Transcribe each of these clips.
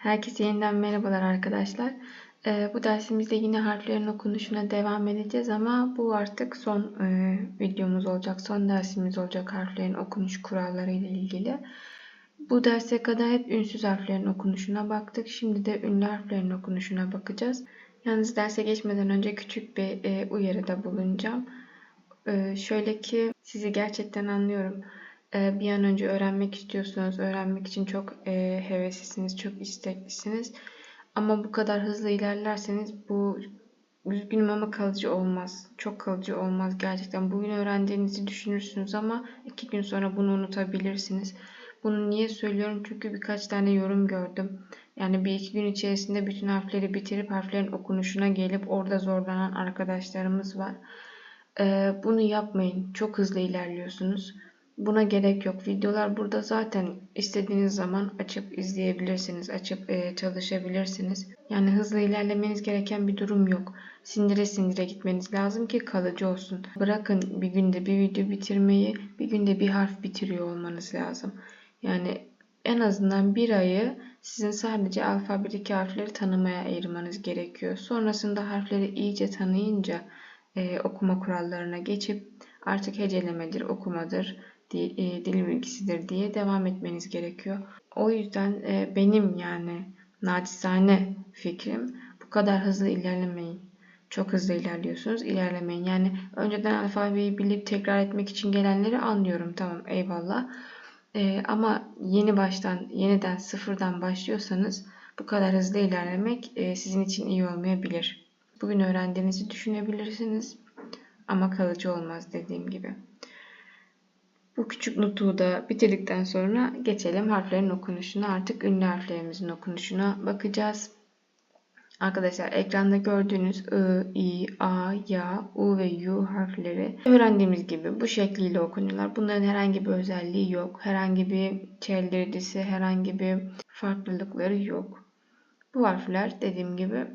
Herkese yeniden merhabalar arkadaşlar. Ee, bu dersimizde yine harflerin okunuşuna devam edeceğiz ama bu artık son e, videomuz olacak, son dersimiz olacak harflerin okunuş kuralları ile ilgili. Bu derse kadar hep ünsüz harflerin okunuşuna baktık. Şimdi de ünlü harflerin okunuşuna bakacağız. Yalnız derse geçmeden önce küçük bir e, uyarıda bulunacağım. E, şöyle ki sizi gerçekten anlıyorum. E, bir an önce öğrenmek istiyorsunuz. Öğrenmek için çok e, heveslisiniz, çok isteklisiniz. Ama bu kadar hızlı ilerlerseniz bu üzgünüm ama kalıcı olmaz. Çok kalıcı olmaz gerçekten. Bugün öğrendiğinizi düşünürsünüz ama iki gün sonra bunu unutabilirsiniz. Bunu niye söylüyorum? Çünkü birkaç tane yorum gördüm. Yani bir iki gün içerisinde bütün harfleri bitirip harflerin okunuşuna gelip orada zorlanan arkadaşlarımız var. Ee, bunu yapmayın. Çok hızlı ilerliyorsunuz. Buna gerek yok. Videolar burada zaten istediğiniz zaman açıp izleyebilirsiniz, açıp e, çalışabilirsiniz. Yani hızlı ilerlemeniz gereken bir durum yok. Sindire sindire gitmeniz lazım ki kalıcı olsun. Bırakın bir günde bir video bitirmeyi, bir günde bir harf bitiriyor olmanız lazım. Yani en azından bir ayı sizin sadece alfabedeki harfleri tanımaya ayırmanız gerekiyor. Sonrasında harfleri iyice tanıyınca e, okuma kurallarına geçip artık hecelemedir, okumadır, e, dil bilgisidir diye devam etmeniz gerekiyor. O yüzden e, benim yani naçizane fikrim bu kadar hızlı ilerlemeyin. Çok hızlı ilerliyorsunuz. ilerlemeyin. Yani önceden alfabeyi bilip tekrar etmek için gelenleri anlıyorum. Tamam eyvallah. Ee, ama yeni baştan, yeniden sıfırdan başlıyorsanız bu kadar hızlı ilerlemek e, sizin için iyi olmayabilir. Bugün öğrendiğinizi düşünebilirsiniz ama kalıcı olmaz dediğim gibi. Bu küçük nutuğu da bitirdikten sonra geçelim harflerin okunuşuna. Artık ünlü harflerimizin okunuşuna bakacağız. Arkadaşlar ekranda gördüğünüz I, I, A, Ya, U ve U harfleri öğrendiğimiz gibi bu şekliyle okunuyorlar. Bunların herhangi bir özelliği yok. Herhangi bir çeldirdisi, herhangi bir farklılıkları yok. Bu harfler dediğim gibi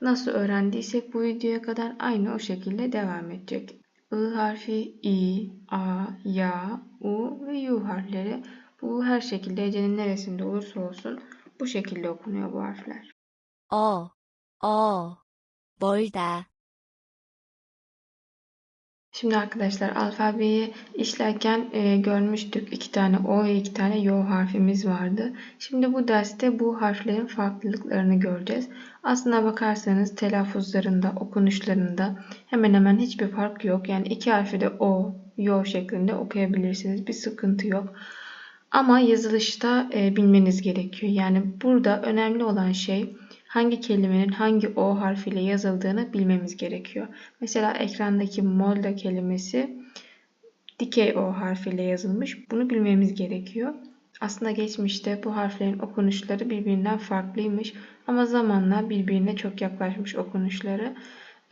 Nasıl öğrendiysek bu videoya kadar aynı o şekilde devam edecek. I harfi, i, a, ya, u ve yu harfleri bu her şekilde hecenin neresinde olursa olsun bu şekilde okunuyor bu harfler. O, o, 멀다, Şimdi arkadaşlar alfabeyi işlerken e, görmüştük. iki tane O ve iki tane Yo harfimiz vardı. Şimdi bu derste bu harflerin farklılıklarını göreceğiz. Aslına bakarsanız telaffuzlarında, okunuşlarında hemen hemen hiçbir fark yok. Yani iki harfi de O, Yo şeklinde okuyabilirsiniz. Bir sıkıntı yok. Ama yazılışta e, bilmeniz gerekiyor. Yani burada önemli olan şey hangi kelimenin hangi O harfiyle yazıldığını bilmemiz gerekiyor. Mesela ekrandaki molda kelimesi dikey O harfiyle yazılmış. Bunu bilmemiz gerekiyor. Aslında geçmişte bu harflerin okunuşları birbirinden farklıymış ama zamanla birbirine çok yaklaşmış okunuşları.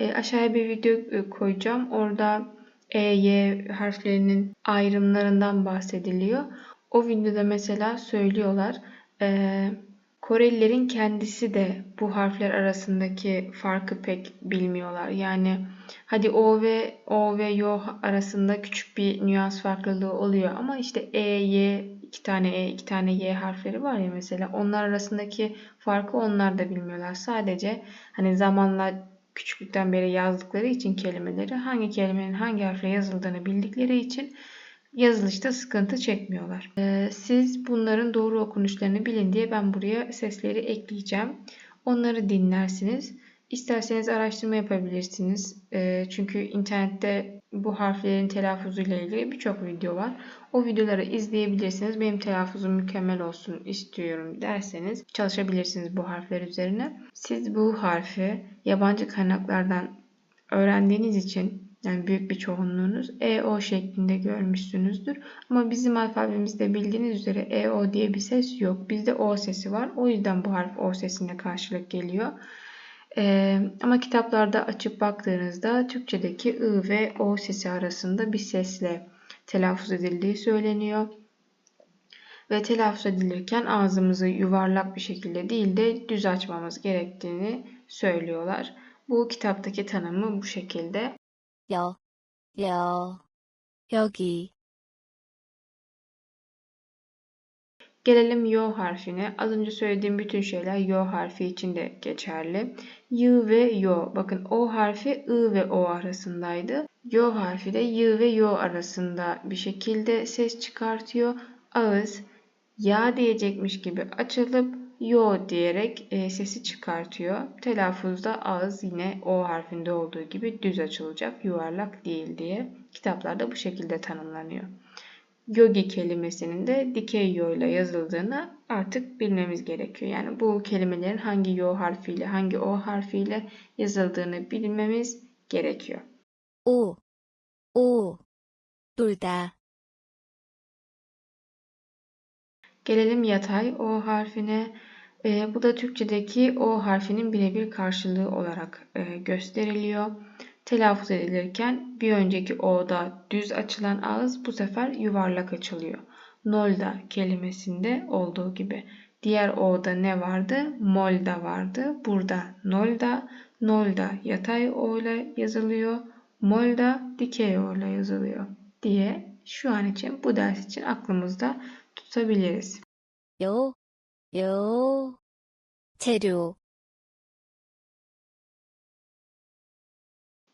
E, aşağıya bir video e, koyacağım. Orada E, Y harflerinin ayrımlarından bahsediliyor. O videoda mesela söylüyorlar. Eee Korelilerin kendisi de bu harfler arasındaki farkı pek bilmiyorlar. Yani hadi O ve O ve Yo arasında küçük bir nüans farklılığı oluyor ama işte E, Y, iki tane E, iki tane Y harfleri var ya mesela onlar arasındaki farkı onlar da bilmiyorlar. Sadece hani zamanla küçüklükten beri yazdıkları için kelimeleri hangi kelimenin hangi harfle yazıldığını bildikleri için yazılışta sıkıntı çekmiyorlar. Ee, siz bunların doğru okunuşlarını bilin diye ben buraya sesleri ekleyeceğim. Onları dinlersiniz. İsterseniz araştırma yapabilirsiniz. Ee, çünkü internette bu harflerin telaffuzuyla ilgili birçok video var. O videoları izleyebilirsiniz. Benim telaffuzum mükemmel olsun istiyorum derseniz çalışabilirsiniz bu harfler üzerine. Siz bu harfi yabancı kaynaklardan öğrendiğiniz için yani büyük bir çoğunluğunuz EO şeklinde görmüşsünüzdür. Ama bizim alfabemizde bildiğiniz üzere EO diye bir ses yok. Bizde O sesi var. O yüzden bu harf O sesine karşılık geliyor. Ee, ama kitaplarda açıp baktığınızda Türkçedeki I ve O sesi arasında bir sesle telaffuz edildiği söyleniyor. Ve telaffuz edilirken ağzımızı yuvarlak bir şekilde değil de düz açmamız gerektiğini söylüyorlar. Bu kitaptaki tanımı bu şekilde. 여, 여, 여기, Gelelim yo harfine. Az önce söylediğim bütün şeyler yo harfi için de geçerli. Y ve yo. Bakın o harfi I ve o arasındaydı. Yo harfi de Y ve yo arasında bir şekilde ses çıkartıyor. Ağız ya diyecekmiş gibi açılıp yo diyerek e, sesi çıkartıyor. Telaffuzda ağız yine o harfinde olduğu gibi düz açılacak, yuvarlak değil diye kitaplarda bu şekilde tanımlanıyor. Yogi kelimesinin de dikey yo ile yazıldığını artık bilmemiz gerekiyor. Yani bu kelimelerin hangi yo harfiyle, hangi o harfiyle yazıldığını bilmemiz gerekiyor. O, o, durda, Gelelim yatay O harfine. E, bu da Türkçedeki O harfinin birebir karşılığı olarak e, gösteriliyor. Telaffuz edilirken bir önceki O'da düz açılan ağız bu sefer yuvarlak açılıyor. Nolda kelimesinde olduğu gibi. Diğer O'da ne vardı? Molda vardı. Burada nolda. Nolda yatay O ile yazılıyor. Molda dikey O ile yazılıyor diye şu an için bu ders için aklımızda tutabiliriz. 요, 요, 재료,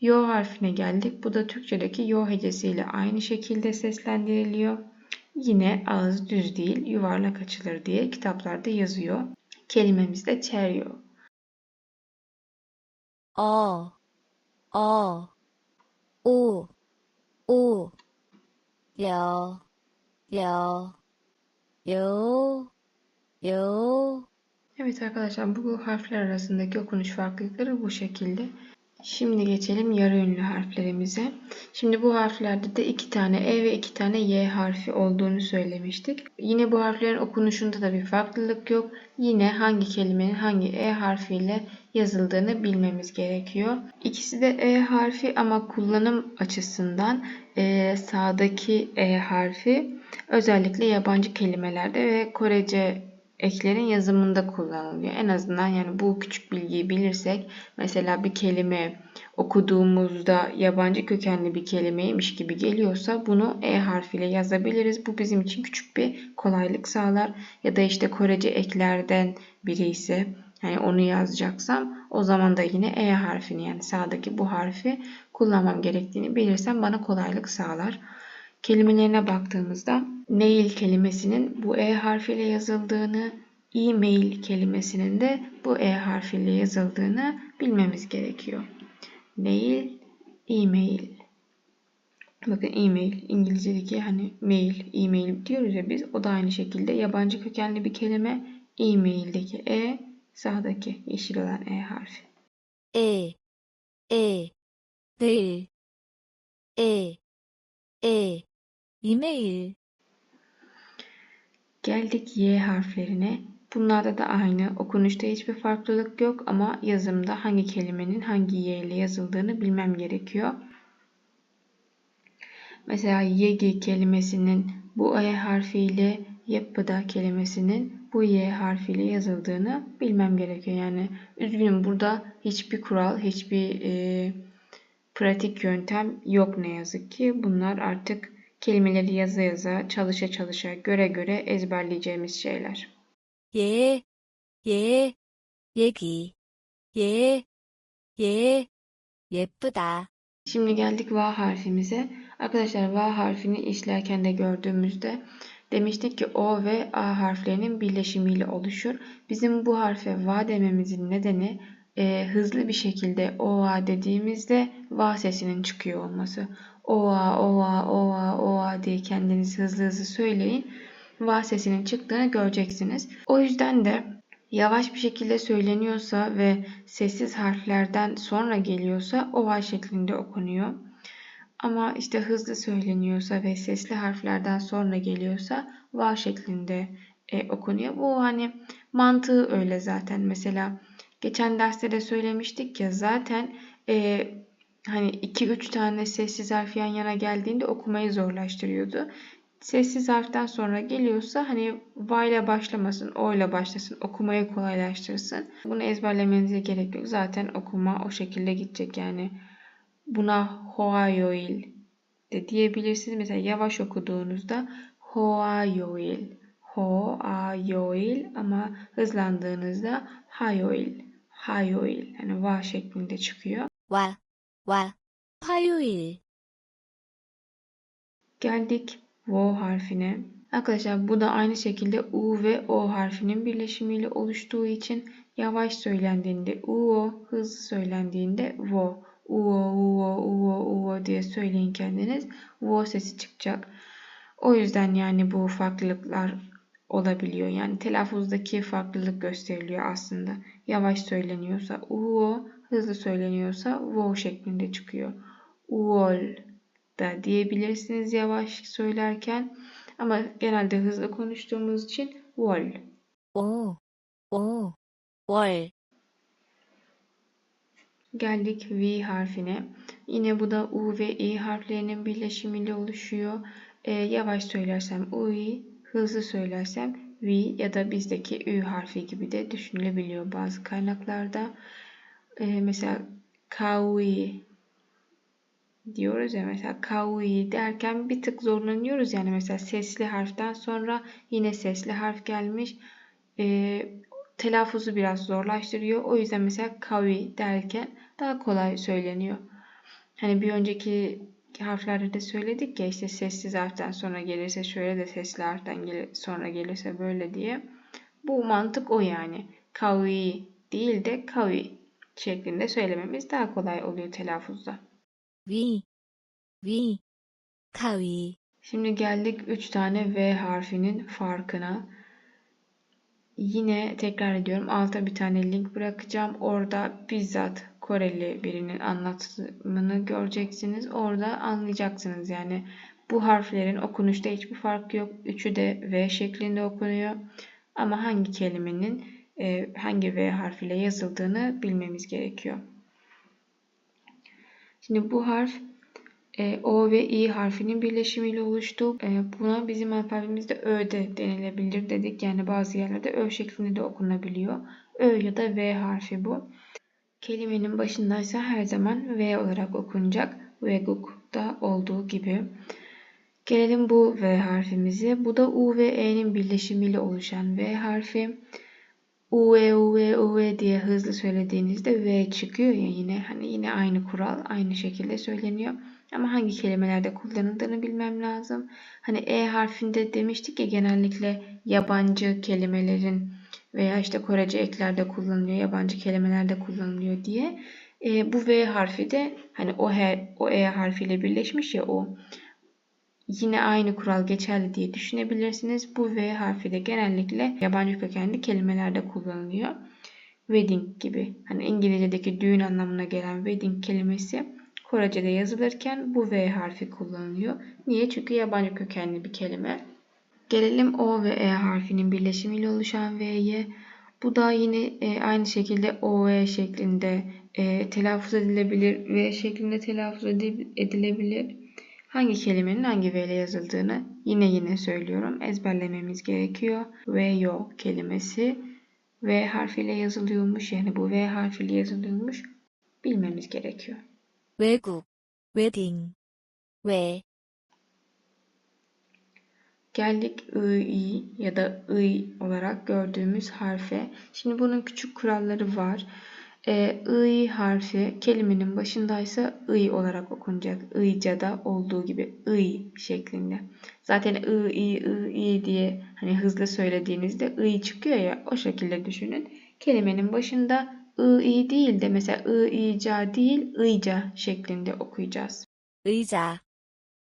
Yo harfine geldik. Bu da Türkçedeki yo hecesiyle aynı şekilde seslendiriliyor. Yine ağız düz değil, yuvarlak açılır diye kitaplarda yazıyor. Kelimemiz de çeryo. 어, 어, 오, 오, 여, 여, 요, 요, Evet arkadaşlar bu harfler arasındaki okunuş farklılıkları bu şekilde. Şimdi geçelim yarı ünlü harflerimize. Şimdi bu harflerde de iki tane E ve iki tane Y harfi olduğunu söylemiştik. Yine bu harflerin okunuşunda da bir farklılık yok. Yine hangi kelimenin hangi E harfiyle yazıldığını bilmemiz gerekiyor. İkisi de E harfi ama kullanım açısından e, sağdaki E harfi özellikle yabancı kelimelerde ve Korece eklerin yazımında kullanılıyor. En azından yani bu küçük bilgiyi bilirsek mesela bir kelime okuduğumuzda yabancı kökenli bir kelimeymiş gibi geliyorsa bunu E harfiyle yazabiliriz. Bu bizim için küçük bir kolaylık sağlar. Ya da işte Korece eklerden biri ise yani onu yazacaksam o zaman da yine E harfini yani sağdaki bu harfi kullanmam gerektiğini bilirsem bana kolaylık sağlar kelimelerine baktığımızda mail kelimesinin bu e harfiyle yazıldığını, e-mail kelimesinin de bu e harfiyle yazıldığını bilmemiz gerekiyor. Mail, e-mail. Bakın e-mail İngilizce'deki hani mail, e-mail diyoruz ya biz o da aynı şekilde yabancı kökenli bir kelime e-mail'deki e sağdaki yeşil olan e harfi. E E değil E E 이메일, Geldik Y harflerine. Bunlarda da aynı. Okunuşta hiçbir farklılık yok ama yazımda hangi kelimenin hangi Y ile yazıldığını bilmem gerekiyor. Mesela yegi kelimesinin bu E harfiyle yapıda kelimesinin bu Y harfiyle yazıldığını bilmem gerekiyor. Yani üzgünüm burada hiçbir kural, hiçbir e, pratik yöntem yok ne yazık ki. Bunlar artık kelimeleri yaza yaza, çalışa çalışa, göre göre ezberleyeceğimiz şeyler. 예, 예, 얘기, 예, 예, 예쁘다, Şimdi geldik Va harfimize. Arkadaşlar Va harfini işlerken de gördüğümüzde demiştik ki O ve A harflerinin birleşimiyle oluşur. Bizim bu harfe Va dememizin nedeni e, hızlı bir şekilde OA dediğimizde Va sesinin çıkıyor olması. OA, OA, OA, OA diye kendiniz hızlı hızlı söyleyin. Va sesinin çıktığını göreceksiniz. O yüzden de yavaş bir şekilde söyleniyorsa ve sessiz harflerden sonra geliyorsa OA şeklinde okunuyor. Ama işte hızlı söyleniyorsa ve sesli harflerden sonra geliyorsa va şeklinde e, okunuyor. Bu hani mantığı öyle zaten. Mesela geçen derste de söylemiştik ya zaten e, hani 2-3 tane sessiz harf yan yana geldiğinde okumayı zorlaştırıyordu. Sessiz harften sonra geliyorsa hani va ile başlamasın, o ile başlasın, okumayı kolaylaştırsın. Bunu ezberlemenize gerek yok. Zaten okuma o şekilde gidecek yani. Buna Hoayoil de diyebilirsiniz. Mesela yavaş okuduğunuzda Hoayoil, ho, a, yoil ama hızlandığınızda hayoil, hayoil yani va şeklinde çıkıyor. 와, 와, 화요일, Geldik vo harfine. Arkadaşlar bu da aynı şekilde u ve o harfinin birleşimiyle oluştuğu için yavaş söylendiğinde uo, hızlı söylendiğinde vo. Uo, uo, uo, uo diye söyleyin kendiniz. Vo sesi çıkacak. O yüzden yani bu farklılıklar olabiliyor. Yani telaffuzdaki farklılık gösteriliyor aslında. Yavaş söyleniyorsa uo, hızlı söyleniyorsa vo şeklinde çıkıyor. Uol da diyebilirsiniz yavaş söylerken ama genelde hızlı konuştuğumuz için wol. O, o, wol. Geldik V harfine. Yine bu da U ve I harflerinin birleşimiyle oluşuyor. E, yavaş söylersem UI, hızlı söylersem V ya da bizdeki Ü harfi gibi de düşünülebiliyor bazı kaynaklarda. Ee, mesela kawi diyoruz ya mesela kawi derken bir tık zorlanıyoruz. Yani mesela sesli harften sonra yine sesli harf gelmiş. Ee, telaffuzu biraz zorlaştırıyor. O yüzden mesela kavi derken daha kolay söyleniyor. Hani bir önceki harflerde de söyledik ya işte sessiz harften sonra gelirse şöyle de sesli harften gel- sonra gelirse böyle diye. Bu mantık o yani. Kavi değil de kavi şeklinde söylememiz daha kolay oluyor telaffuzda. V V Kavi Şimdi geldik 3 tane V harfinin farkına. Yine tekrar ediyorum alta bir tane link bırakacağım. Orada bizzat Koreli birinin anlatımını göreceksiniz. Orada anlayacaksınız yani bu harflerin okunuşta hiçbir farkı yok. Üçü de V şeklinde okunuyor. Ama hangi kelimenin e, hangi V harfiyle yazıldığını bilmemiz gerekiyor. Şimdi bu harf e, O ve İ harfinin birleşimiyle oluştu. E, buna bizim alfabemizde Ö de denilebilir dedik. Yani bazı yerlerde Ö şeklinde de okunabiliyor. Ö ya da V harfi bu. Kelimenin başındaysa her zaman V olarak okunacak. Veguk'ta olduğu gibi. Gelelim bu V harfimize. Bu da U ve E'nin birleşimiyle oluşan V harfi. Uve uve uve diye hızlı söylediğinizde V çıkıyor ya yine hani yine aynı kural aynı şekilde söyleniyor. Ama hangi kelimelerde kullanıldığını bilmem lazım. Hani E harfinde demiştik ya genellikle yabancı kelimelerin veya işte Korece eklerde kullanılıyor, yabancı kelimelerde kullanılıyor diye. E, bu V harfi de hani o, her, o E harfiyle birleşmiş ya o yine aynı kural geçerli diye düşünebilirsiniz. Bu V harfi de genellikle yabancı kökenli kelimelerde kullanılıyor. Wedding gibi hani İngilizce'deki düğün anlamına gelen wedding kelimesi Korece'de yazılırken bu V harfi kullanılıyor. Niye? Çünkü yabancı kökenli bir kelime. Gelelim O ve E harfinin birleşimiyle oluşan V'ye. Bu da yine e, aynı şekilde OE şeklinde e, telaffuz edilebilir, V şeklinde telaffuz edilebilir. Hangi kelimenin hangi V ile yazıldığını yine yine söylüyorum. Ezberlememiz gerekiyor. Veyo kelimesi V harfiyle yazılıyormuş. Yani bu V harfiyle yazılıyormuş. Bilmemiz gerekiyor. 외국, 웨딩, 왜, Geldik I ya da I olarak gördüğümüz harfe. Şimdi bunun küçük kuralları var. Ee, e, I harfi kelimenin başındaysa I olarak okunacak. Ica'da olduğu gibi I şeklinde. Zaten I, I, I, I diye hani hızlı söylediğinizde I çıkıyor ya o şekilde düşünün. Kelimenin başında I, I değil de mesela I, Ica değil Ica şeklinde okuyacağız. Ica,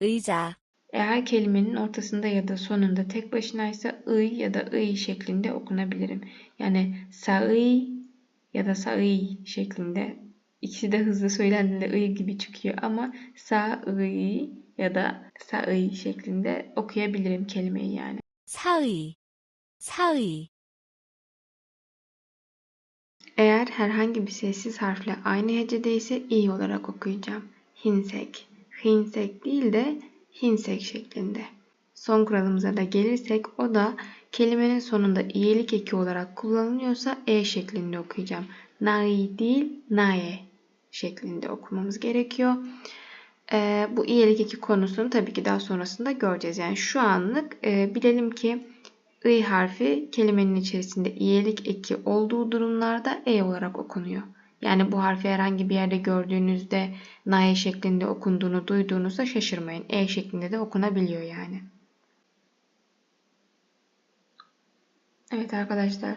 Ica. Eğer kelimenin ortasında ya da sonunda tek başınaysa I ya da I şeklinde okunabilirim. Yani sa'i ya da sarı şeklinde. İkisi de hızlı söylendiğinde ı gibi çıkıyor ama sarı ya da sarı şeklinde okuyabilirim kelimeyi yani. Sarı, sarı. Eğer herhangi bir sessiz harfle aynı hecede ise i olarak okuyacağım. Hinsek, hinsek değil de hinsek şeklinde. Son kuralımıza da gelirsek o da kelimenin sonunda iyilik eki olarak kullanılıyorsa e şeklinde okuyacağım. Nai değil nae şeklinde okumamız gerekiyor. Ee, bu iyilik eki konusunu tabii ki daha sonrasında göreceğiz. Yani şu anlık e, bilelim ki I harfi kelimenin içerisinde iyelik eki olduğu durumlarda E olarak okunuyor. Yani bu harfi herhangi bir yerde gördüğünüzde naye şeklinde okunduğunu duyduğunuzda şaşırmayın. E şeklinde de okunabiliyor yani. Evet arkadaşlar,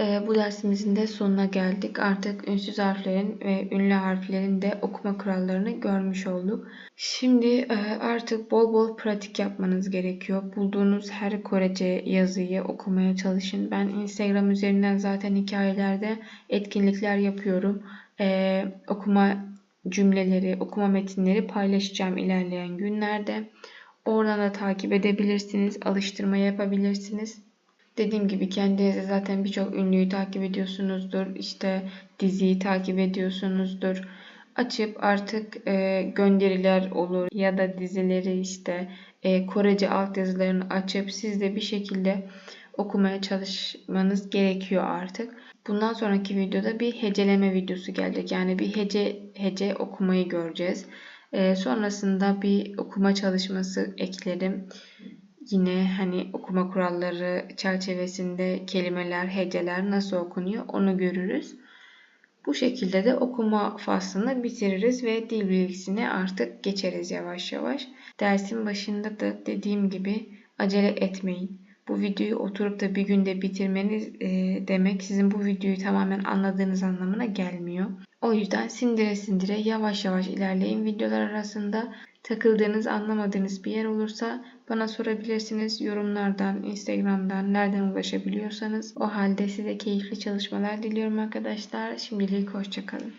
e, bu dersimizin de sonuna geldik. Artık ünsüz harflerin ve ünlü harflerin de okuma kurallarını görmüş olduk. Şimdi e, artık bol bol pratik yapmanız gerekiyor. Bulduğunuz her Korece yazıyı okumaya çalışın. Ben Instagram üzerinden zaten hikayelerde etkinlikler yapıyorum. E, okuma cümleleri, okuma metinleri paylaşacağım ilerleyen günlerde. Oradan da takip edebilirsiniz, alıştırma yapabilirsiniz. Dediğim gibi kendinize zaten birçok ünlüyü takip ediyorsunuzdur. İşte diziyi takip ediyorsunuzdur. Açıp artık e, gönderiler olur ya da dizileri işte e, Korece altyazılarını açıp siz de bir şekilde okumaya çalışmanız gerekiyor artık. Bundan sonraki videoda bir heceleme videosu gelecek. Yani bir hece hece okumayı göreceğiz. E, sonrasında bir okuma çalışması eklerim. Yine hani okuma kuralları çerçevesinde kelimeler, heceler nasıl okunuyor onu görürüz. Bu şekilde de okuma faslını bitiririz ve dil bilgisine artık geçeriz yavaş yavaş. Dersin başında da dediğim gibi acele etmeyin. Bu videoyu oturup da bir günde bitirmeniz e, demek sizin bu videoyu tamamen anladığınız anlamına gelmiyor. O yüzden sindire sindire yavaş yavaş ilerleyin. Videolar arasında takıldığınız, anlamadığınız bir yer olursa bana sorabilirsiniz. Yorumlardan, Instagram'dan nereden ulaşabiliyorsanız. O halde size keyifli çalışmalar diliyorum arkadaşlar. Şimdilik hoşçakalın.